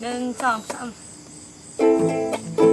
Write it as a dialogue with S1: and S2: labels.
S1: หนึ่งสองสาม